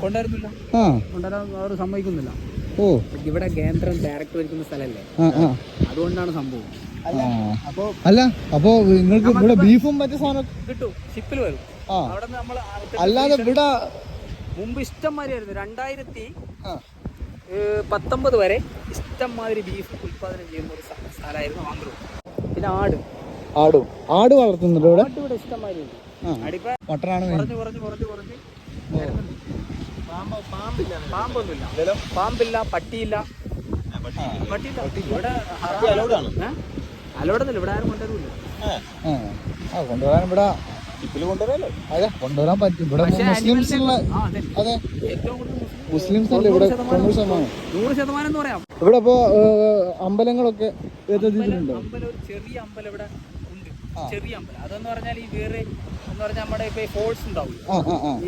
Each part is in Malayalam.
കൊണ്ടുവരുന്നില്ല ആ. കൊണ്ടുവരാൻ അവർ സമ്മതിക്കുന്നില്ല. ഓ. ഇവിടെ കേന്ദ്രം ഡയറക്റ്റ് ഭരിക്കുന്ന സ്ഥലല്ലേ അതുകൊണ്ടാണ് സംഭവം. അല്ല അപ്പോ നിങ്ങൾക്ക് ഇവിടെ ബീഫും മറ്റു സാധനം കിട്ടും. ഷിപ്പിൽ വരും. അല്ലാതെ ഇവിടെ മുമ്പ് ഇഷ്ടംമാതിരിയായിരുന്നു രണ്ടായിരത്തി ആ. പത്തൊമ്പത് വരെ ഇഷ്ടംമാതിരി ബീഫ് ഉൽപാദനം ചെയ്യുന്ന ഒരു സ്ഥ- സ്ഥലമായിരുന്നു ആന്ധ്ര പിന്നെ ആട്. ആടും. ആട് വളർത്തുന്നുണ്ട് ഇവിടെ? ഇവിടെ ആടിപ്പോ മട്ടനാണ് main. കുറഞ്ഞ് കുറഞ്ഞ് കുറഞ്ഞ് കുറഞ്ഞ്. പാമ്പൊന്നുമില്ല. പാമ്പില്ല പട്ടിയില്ല. പട്ടിയില്ല. ഇവിടെ അലോടൊന്നുമില്ല ഇവിടെ ആരും കൊണ്ടുവരില്ല കൊണ്ടുവരാൻ ഇവിടെ അതെ കൊണ്ടുവരാൻ പറ്റും. ഇവിടെ മുസ്ലിംസ് ഉള്ള അതെ. അതെ. ഏറ്റവും കൂടുതൽ മുസ്ലിംസ് അല്ലേ ഇവിടെ തൊണ്ണൂറ് ശതമാനം. നൂറ് ശതമാനം എന്ന് പറയാം. ഇവിടെ ഇപ്പോ അമ്പലങ്ങളൊക്കെ ഒരു ചെറിയ അമ്പലം ഇവിടെ ഉണ്ട്. ചെറിയ അമ്പലം. അതെന്ന് പറഞ്ഞാൽ ഈ വേറെ എന്ന് പറഞ്ഞാൽ നമ്മുടെ ഇപ്പൊ ഫോഴ്സ് ഉണ്ടാവും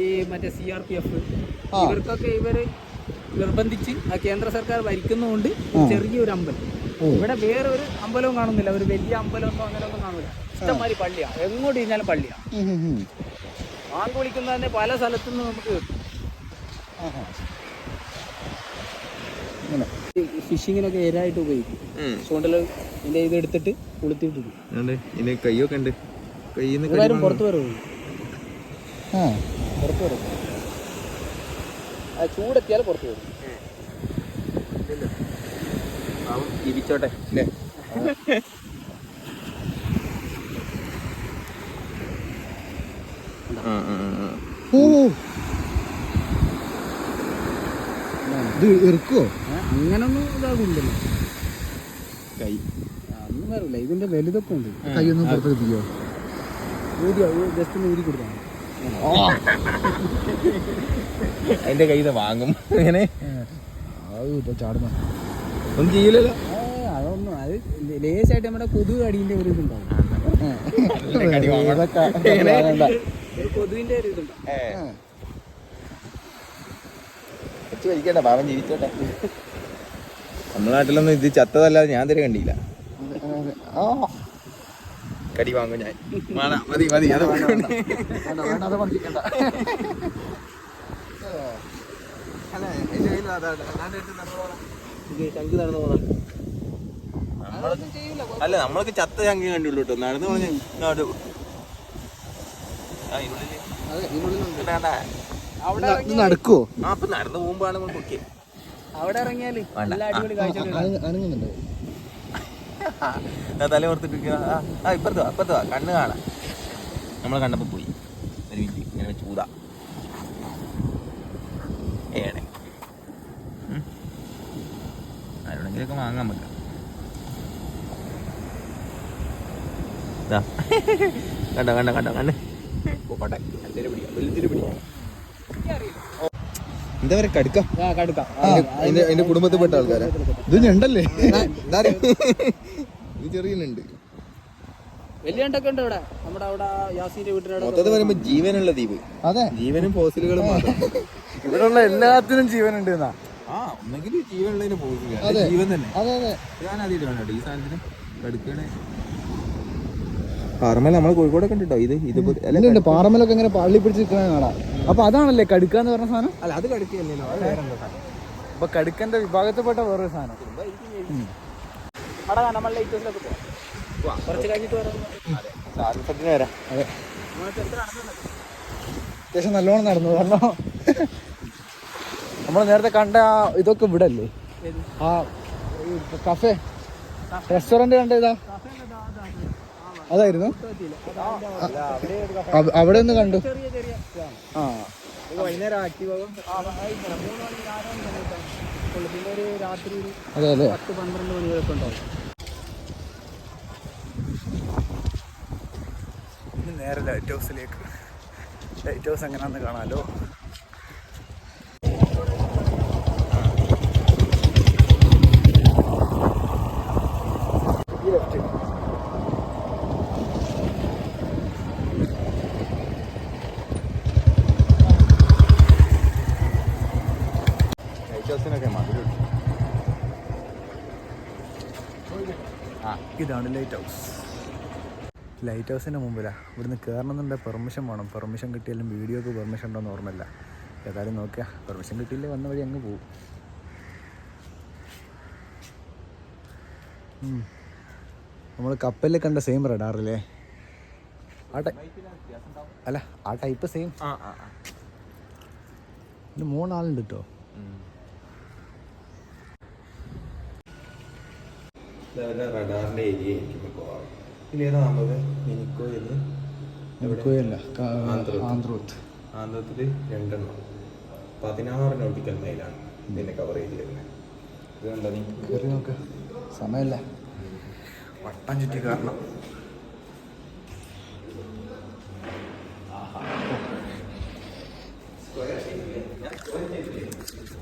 ഈ മറ്റേ സി ആർ പി എഫ് ഇവർക്കൊക്കെ ഇവർ നിർബന്ധിച്ച് ആ കേന്ദ്ര സർക്കാർ ഭരിക്കുന്നതുകൊണ്ട് ചെറിയൊരു അമ്പലം. ഇവിടെ വേറെ ഒരു അമ്പലവും കാണുന്നില്ല. ഒരു വലിയ അമ്പലമൊന്നും അങ്ങനെ ഒന്നും കാണില്ല ഇഷ്ടംമാതിരി പള്ളിയാ. എങ്ങോട്ട് കഴിഞ്ഞാലും പള്ളിയാ. ഉം, ഉം, ഉം. ആങ്ക് വിളിക്കുന്ന തന്നെ പല സ്ഥലത്തു നിന്ന് നമുക്ക് കിട്ടും. ഫിഷിങ്ങിനൊക്കെ ഏരായിട്ട് ഉപയോഗിക്കും. ചൂണ്ടൽ ഇതിന്റെ ഇത് എടുത്തിട്ട് കൊളുത്തിയിട്ട് ഇനി കയ്യൊക്കെ ഉണ്ട്. കയ്യിൽ എല്ലാവരും പുറത്ത് വരും ആ. പുറത്ത് വരും ചൂടെത്തിയാൽ പുറത്ത് വരും ജീവിച്ചോട്ടെ. അല്ലേ? ഓ. ഇത് ഇറക്കുവോ ഏ, അങ്ങനൊന്നും ഇതാകുണ്ടല്ലോ കൈ. ഒന്നും വരില്ല ഇതിന്റെ വലുതൊക്കെ ഉണ്ട്. പുറത്തെത്തിക്കോ ഊരി ജസ്റ്റ് ഒന്ന് ഊരി കൊടുത്താണ് അതിന്റെ കയ്യിൽ നിന്ന് വാങ്ങും അങ്ങനെ ചാടുന്ന. ഒന്നും ചെയ്യില്ലല്ലോ അതൊന്നും അത് ലേസായിട്ട് നമ്മുടെ കൊതു അടീന്റെ ഒരു ഇതുണ്ടാവും. ഒരു വലിക്കണ്ട ജീവിച്ചോട്ടെ. നമ്മുടെ നാട്ടിലൊന്നും ഇത് ചത്തതല്ലാതെ ഞാൻ തരെ കണ്ടില്ല. ആ, കടി വാങ്ങും ഞാൻ മതി മതി അത് അല്ല നമ്മളൊക്കെ ചത്ത ചങ്കി കണ്ടുള്ളൂ കേട്ടോ നടന്നു പറഞ്ഞ ഇങ്ങോട്ട് നടക്കുവോ ആ അപ്പൊ നടന്നു പോകുമ്പോഴാണ് അവിടെ ഇറങ്ങിയാൽ നല്ല അടിപൊളി കാഴ്ച തല ഓർത്തിട്ടിരിക്കുക. ആ, ഇപ്പുറത്ത് വാ ഇപ്പുറത്ത് വാ. കണ്ണ് കാണാം. നമ്മൾ കണ്ടപ്പോ പോയി. ഒരു മിനിറ്റ് ഇങ്ങനെ ചൂത ഏടെ. ആരോടെങ്കിലൊക്കെ വാങ്ങാൻ പറ്റും. കണ്ടോ കണ്ടോ കണ്ടോ കണ്ട്. പോട്ടെ അല്ലേ പിടിക്കാം വലുതിന് പിടിക്കാം. എന്താ പറയാ കടുക്കാം? കടുക്കാം. അതിന്റെ കുടുംബത്തിൽപ്പെട്ട ആൾക്കാരാ. ഇത് ഞണ്ടല്ലേ? ഇത് ചെറിയുന്നുണ്ട് വലിയ ഉണ്ടൊക്കെ ഉണ്ട് ഇവിടെ നമ്മുടെ അവിടെ യാസീന്റെ വീട്ടിനവിടെ മൊത്തത്തിൽ പറയുമ്പോ ജീവനുള്ള ദ്വീപ്. അതെ. ജീവനും ഫോസിലുകളും മാത്രം. ഇവിടെയുള്ള എല്ലാത്തിനും ജീവനുണ്ട് എന്നാ. ആ ഒന്നെങ്കിൽ ജീവനുള്ളതിന് ഫോസിൽ അതെ. ജീവൻ തന്നെ. അതെ അതെ. ഞാൻ ആദ്യമായിട്ട് കാണട്ടോ ഈ സാധനത്തിന് പാറമല നമ്മളെ കോഴിക്കോടൊക്കെ ഉണ്ട് കേട്ടോ ഇത് ഇതുപോലെ അല്ല ഉണ്ട് പാറമലൊക്കെ ഇങ്ങനെ പള്ളി പിടിച്ച് നിൽക്കുന്ന കാണാം. അപ്പൊ അതാണല്ലേ കടുക്ക എന്ന് പറഞ്ഞ സാധനം? അല്ല അത് കടുക്കല്ലോ അത് വേറെ സാധനം. അപ്പൊ കടുക്കന്റെ വിഭാഗത്തിൽപ്പെട്ട വേറൊരു സാധനം. അവിടെ നമ്മൾ ലൈറ്റോസിലൊക്കെ പോവാം. കുറച്ച് കഴിഞ്ഞിട്ട് വരാം. വരാം. അതെ. അത്യാവശ്യം നല്ലോണം നടന്നു കാരണം നമ്മൾ നേരത്തെ കണ്ട ആ ഇതൊക്കെ ഇവിടെ അല്ലേ ആ കഫേ റെസ്റ്റോറന്റ് കണ്ട ഇതാ? അതായിരുന്നു? അവ- അവിടെ ഒന്ന് കണ്ടു. ആ. വൈകുന്നേരം ആക്റ്റീവ് ആകും പിന്നെ ഒരു രാത്രി ഒരു അതെ അതെ. പത്ത് പന്ത്രണ്ട് മണി ഉണ്ടാവും. നേരെ ലൈറ്റ് ഹൗസിലേക്ക് ലൈറ്റ് ഹൗസ് എങ്ങനെയാണെന്ന് കാണാലോ? മധുരം ഇതാണ് ലൈറ്റ് ഹൗസ് ലൈറ്റ് ഹൗസിന്റെ മുമ്പിലാണ് ഇവിടുന്ന് കയറണമെന്നുണ്ടെങ്കിൽ പെർമിഷൻ വേണം. പെർമിഷൻ കിട്ടിയാലും വീഡിയോക്ക് പെർമിഷൻ ഉണ്ടോ എന്ന് ഓർമ്മയില്ല. ഏതായാലും നോക്കുക പെർമിഷൻ കിട്ടിയില്ലേ വന്ന വഴി അങ്ങ് പോകും നമ്മൾ കപ്പലിൽ കണ്ട സെയിം റഡാറില്ലേ ആ ടൈ അല്ല ആ ടൈപ്പ് സെയിം. പിന്നെ മൂന്നാളുണ്ട് കേട്ടോ ഇതവരുടെ റഡാറിന്റെ ഏരിയ ആയിരിക്കും മിക്കവാറും. ഇതിലേതാ നമ്പത് മിനിക്കോ എന്ന്? മിനിക്കോയല്ല ആന്ധ്രോത്ത്. ആന്ധ്രോത്ത്. ആന്ധ്രത്തിൽ രണ്ടെണ്ണം. പതിനാറ് നോട്ടിക്കൽ മൈലാണ് ഇതിന്റെ കവറേജ് വരുന്നത്. ഇത് കണ്ടോ നീ? കയറി നോക്ക്. സമയമല്ല. വട്ടം ചുറ്റി കാരണം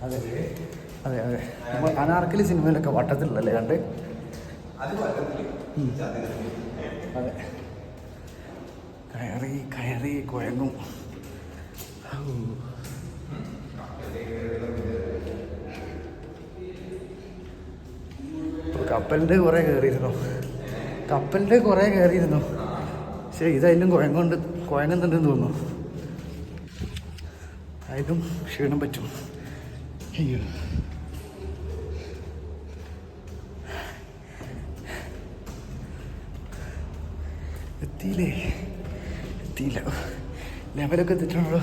അതെ അതെ അതെ. നമ്മൾ അനാർക്കലി സിനിമയിലൊക്കെ വട്ടത്തിലുള്ളല്ലേ കണ്ട്. അതെ കയറി കയറി കുഴങ്ങും. കപ്പലിന്റെ കപ്പലിന്റെ കുറേ കയറിയിരുന്നു. കപ്പലിന്റെ കുറേ കയറിയിരുന്നു. പക്ഷേ ഇതായാലും കുഴങ്ങുണ്ട് കുഴങ്ങുന്നുണ്ടെന്ന് തോന്നുന്നു. അതിലും ക്ഷീണം പറ്റും. അയ്യോ. എത്തിയില്ലേ? എത്തിയില്ല. ലെവലൊക്കെ തെറ്റാണല്ലോ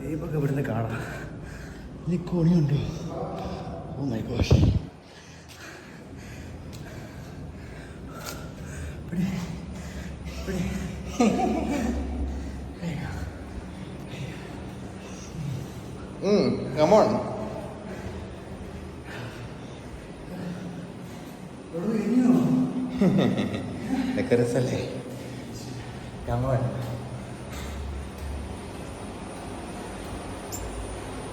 ദീപൊക്കെ ഇവിടുന്ന് കാണാം. ഇനി കോണിയുണ്ട് ഓ മൈ ഗോഷ് ഇതൊക്കെ രസല്ലേ കമോൺ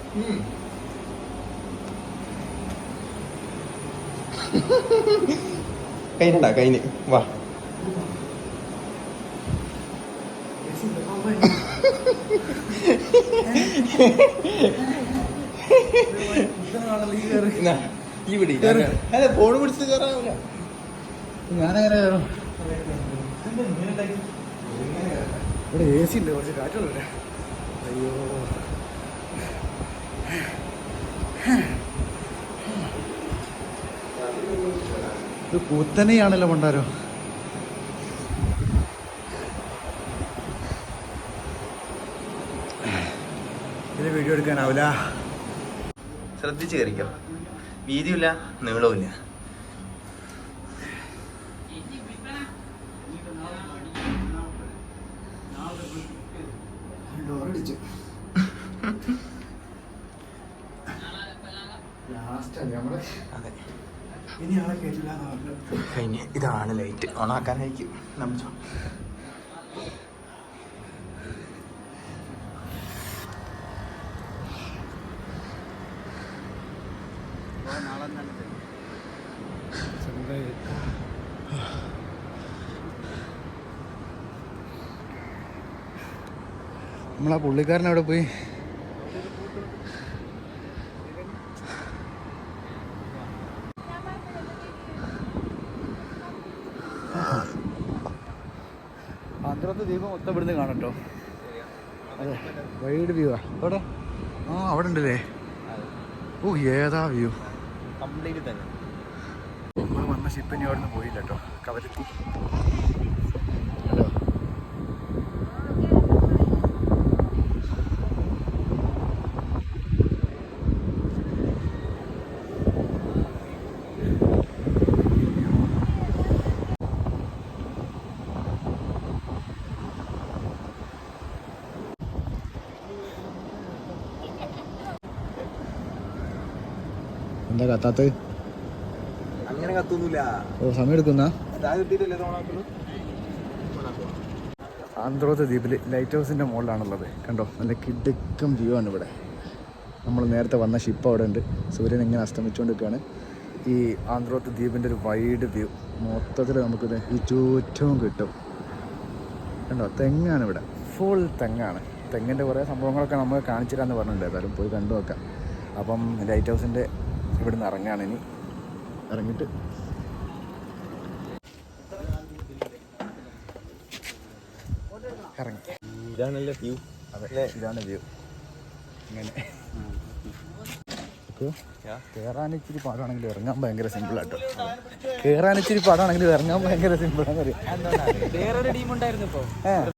കൈനടാ കൈന്. വാ. പിടി അല്ല ഫോൺ പിടിച്ച് കയറാവില്ല ഞാനങ്ങനെ കയറും ഇവിടെ എ സി ഉണ്ട് കുറച്ച് കാറ്റുള്ളൂ അയ്യോ. ഇത് കൂത്തനെയാണല്ലോ കൊണ്ടാരോ ഇതിന് വീഡിയോ എടുക്കാനാവില്ല ശ്രദ്ധിച്ച് കയറിക്കോ വീതിയില്ല നീളവുമില്ല. ഡോറടിച്ചു ലാസ്റ്റ് നമ്മളെ അതെ. ഇനി ഇതാണ് ലൈറ്റ്. ഓണാക്കാനായിരിക്കും. നമ്മച്ചോ നമ്മളാ പുള്ളിക്കാരൻ അവിടെ പോയി? ആന്ധ്രത്തെ ദീപം മൊത്തം ഇവിടുന്ന് കാണട്ടോ അതെ വൈഡ് വ്യൂ ആ. അവിടെ ആ അവിടെ ഉണ്ടല്ലേ? ഓ ഏതാ വ്യൂ കംപ്ലീറ്റ് തന്നെ. നമ്മൾ വന്ന ഷിപ്പ് അവിടെ നിന്ന് പോയില്ല കേട്ടോ. കവലെത്തി എന്താ കത്താത്ത് അങ്ങനെ കത്തൊന്നുമില്ല. ഓ സമയം എടുക്കുന്ന? ആന്ധ്രോത്ത് ദ്വീപിൽ ലൈറ്റ് ഹൗസിന്റെ മുകളിലാണുള്ളത്. കണ്ടോ? നല്ല കിടുക്കം വ്യൂ ആണ് ഇവിടെ. നമ്മൾ നേരത്തെ വന്ന ഷിപ്പ് അവിടെ ഉണ്ട്. സൂര്യൻ ഇങ്ങനെ അസ്തമിച്ചുകൊണ്ടിരിക്കുകയാണ്. ഈ ആന്ധ്രോത്ത് ദ്വീപിന്റെ ഒരു വൈഡ് വ്യൂ മൊത്തത്തിൽ നമുക്കിത് ഈ ചുറ്റവും കിട്ടും. കണ്ടോ? തെങ്ങാണ് ഇവിടെ. ഫുൾ തെങ്ങാണ്. തെങ്ങിന്റെ കുറേ സംഭവങ്ങളൊക്കെ നമുക്ക് കാണിച്ചു തരാമെന്ന് പറഞ്ഞിട്ടുണ്ട്. ഏതായാലും പോയി കണ്ടു നോക്കാം അപ്പം ലൈറ്റ് ഹൗസിന്റെ ഇവിടുന്ന് ഇറങ്ങാണ് ഇനി ഇറങ്ങിയിട്ട് ഇറങ്ങി ഇതാണല്ലേ വ്യൂ അതെ ഇതാണ് വ്യൂ ഇങ്ങനെ കയറാൻ ഇച്ചിരി പാടാണെങ്കിലും ഇറങ്ങാൻ ഭയങ്കര സിമ്പിൾ ആട്ടോ കയറാൻ ഇച്ചിരി പാടാണെങ്കിലും ഇറങ്ങാൻ ഭയങ്കര സിമ്പിൾ അറിയാം വേറൊരു ടീം ഉണ്ടായിരുന്നു ഇപ്പൊ ഏ